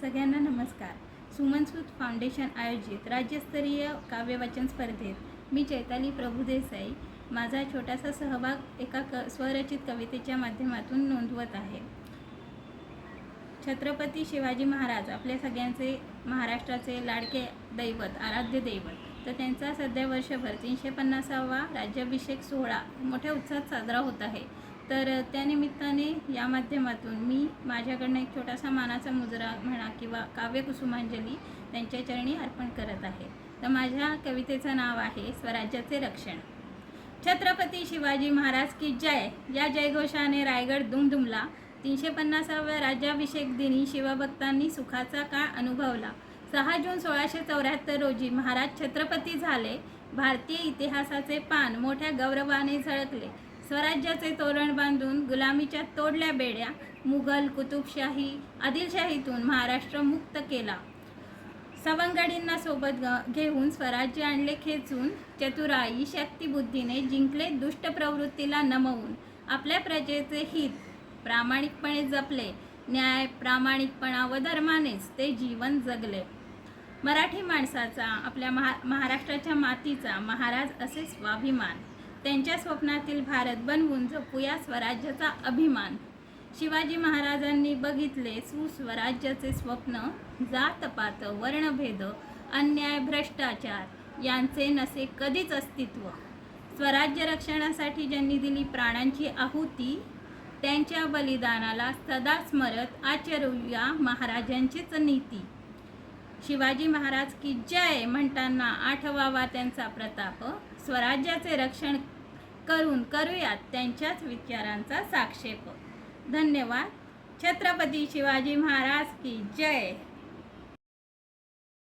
सगळ्यांना नमस्कार. सुमनसूत फाउंडेशन आयोजित राज्यस्तरीय काव्यवाचन स्पर्धेत मी चैताली प्रभुदेसाई माझा छोटासा सहभाग एका क स्वरचित कवितेच्या माध्यमातून नोंदवत आहे. छत्रपती शिवाजी महाराज आपल्या सगळ्यांचे महाराष्ट्राचे लाडके दैवत आराध्य दैवत. तर त्यांचा सध्या वर्षभर तीनशे पन्नासावा राज्याभिषेक सोहळा मोठ्या उत्साहात साजरा होत आहे. तर त्यानिमित्ताने या माध्यमातून मी माझ्याकडनं एक छोटासा मानाचा मुजरा म्हणा किंवा काव्यकुसुमांजली त्यांच्या चरणी अर्पण करत आहे. तर माझ्या कवितेचं नाव आहे स्वराज्याचे रक्षण. छत्रपती शिवाजी महाराज की जय. या जयघोषाने रायगड दुमदुमला. तीनशे पन्नासाव्या राज्याभिषेक दिनी शिवभक्तांनी सुखाचा काळ अनुभवला. सहा जून सोळाशे चौऱ्याहत्तर रोजी महाराज छत्रपती झाले. भारतीय इतिहासाचे पान मोठ्या गौरवाने झळकले. स्वराज्याचे तोरण बांधून गुलामीच्या तोडल्या बेड्या मुघल कुतुबशाही आदिलशाहीतून महाराष्ट्र मुक्त केला. सवंगडींना सोबत ग- घेऊन स्वराज्य आणले खेचून चतुराई शक्तिबुद्धीने जिंकले दुष्ट प्रवृत्तीला नमवून. आपल्या प्रजेचे हित प्रामाणिकपणे जपले. न्याय प्रामाणिकपणा व धर्मानेच ते जीवन जगले. मराठी माणसाचा आपल्या महा महाराष्ट्राच्या मातीचा महाराज असे स्वाभिमान. त्यांच्या स्वप्नातील भारत बनवून जपूया स्वराज्याचा अभिमान. शिवाजी महाराजांनी बघितले सुस्वराज्याचे स्वप्न जातपात वर्णभेद अन्याय भ्रष्टाचार यांचे नसे कधीच अस्तित्व. स्वराज्य रक्षणासाठी ज्यांनी दिली प्राणांची आहुती त्यांच्या बलिदानाला सदा स्मरत आचरूया महाराजांचीच नीती. शिवाजी महाराज की जय म्हणताना आठवावा त्यांचा प्रताप. स्वराज्याचे रक्षण करून करूयात त्यांच्याच विचारांचा साक्षेप. धन्यवाद. छत्रपती शिवाजी महाराज की जय.